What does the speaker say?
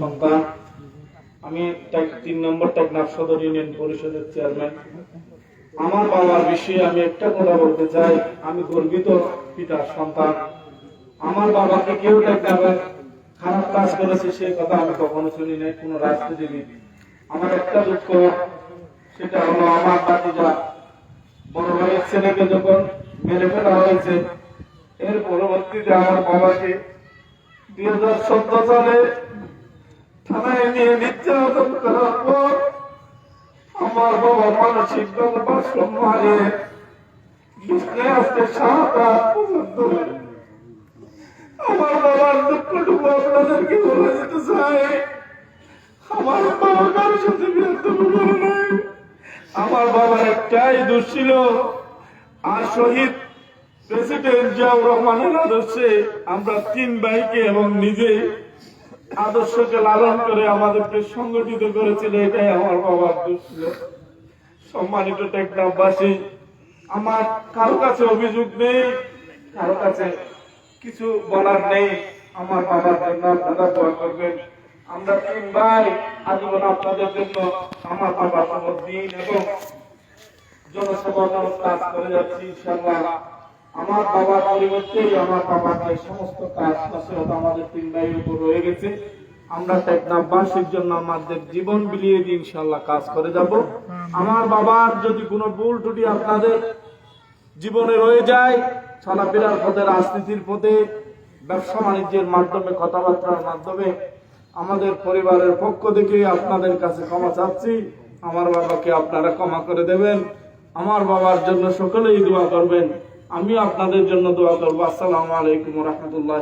সন্তান আমি তিন নম্বর টেকনাফ সদর ইউনিয়ন পরিষদের চেয়ারম্যান আমার বাবার বিষয়ে আমি একটা কথা বলতে চাই। আমি গর্বিত পিতার সন্তান। আমার বাবাকে কেউ টেকনাফে খারাপ কাজ করেছে সেই কথা আমি কখনো শুনি নাই, কোনো রাজনীতিবিদ আমার একটা দুঃখ, সেটা হলো আমার বাতিজা বড় ভাইয়ের ছেলেকে যখন মেরে ফেলা হয়েছে, এর পরবর্তীতে আমার বাবাকে দুই হাজার চোদ্দ সালে থানায় নিয়ে নির্যাতন করার পর আমার বাবা মানসিক ভারসাম্য হারিয়ে বিছানায় আজকে সাত আমার বাবার দুঃখটুকু আপনাদেরকে বলে দিতে চাই। আমার বাবা কারোর সাথে বিরক্তম করে নাই। আমার বাবার একটাই দোষ ছিল আর শহীদ প্রেসিডেন্ট জিয়াউর রহমানের আদর্শে আমরা তিন ভাইকে এবং নিজে আদর্শকে লালন করে আমাদেরকে সংগঠিত করেছিল, এটাই আমার বাবার ছিল। সম্মানিত টেকনাফবাসী, আমার কারও কাছে অভিযোগ নেই, কারও কাছে কিছু বলার নেই। আমার বাবার জন্য আপনারা দোয়া করবেন। আমরা তিন ভাই আজীবন আপনাদের জন্য আমার বাবার দিন এবং জনসেবার কাজ করে যাচ্ছি, ইনশাআল্লাহ। আমার বাবার পরিবর্তেই আমার বাবার যে সমস্ত কাজ নসিহত আমাদের তিন ভাইয়ের উপর রয়ে গেছে। আমরা টেকনাফবাসীর জন্য আমাদের জীবন বিলিয়ে দিয়ে ইনশাআল্লাহ কাজ করে যাব। আমার বাবার যদি কোনো ভুল ত্রুটি আপনাদের জীবনে রয়ে যায় চলাফেরার পথে, রাজনীতির পথে, ব্যবসা বাণিজ্যের মাধ্যমে, কথাবার্তার মাধ্যমে, আমাদের পরিবারের পক্ষ থেকে আপনাদের কাছে ক্ষমা চাচ্ছি। আমার বাবাকে আপনারা ক্ষমা করে দেবেন। আমার বাবার জন্য সকলেই দোয়া করবেন। আমি আপনাদের জন্য দোয়া করব। আসসালামু আলাইকুম রহমতুল্লাহ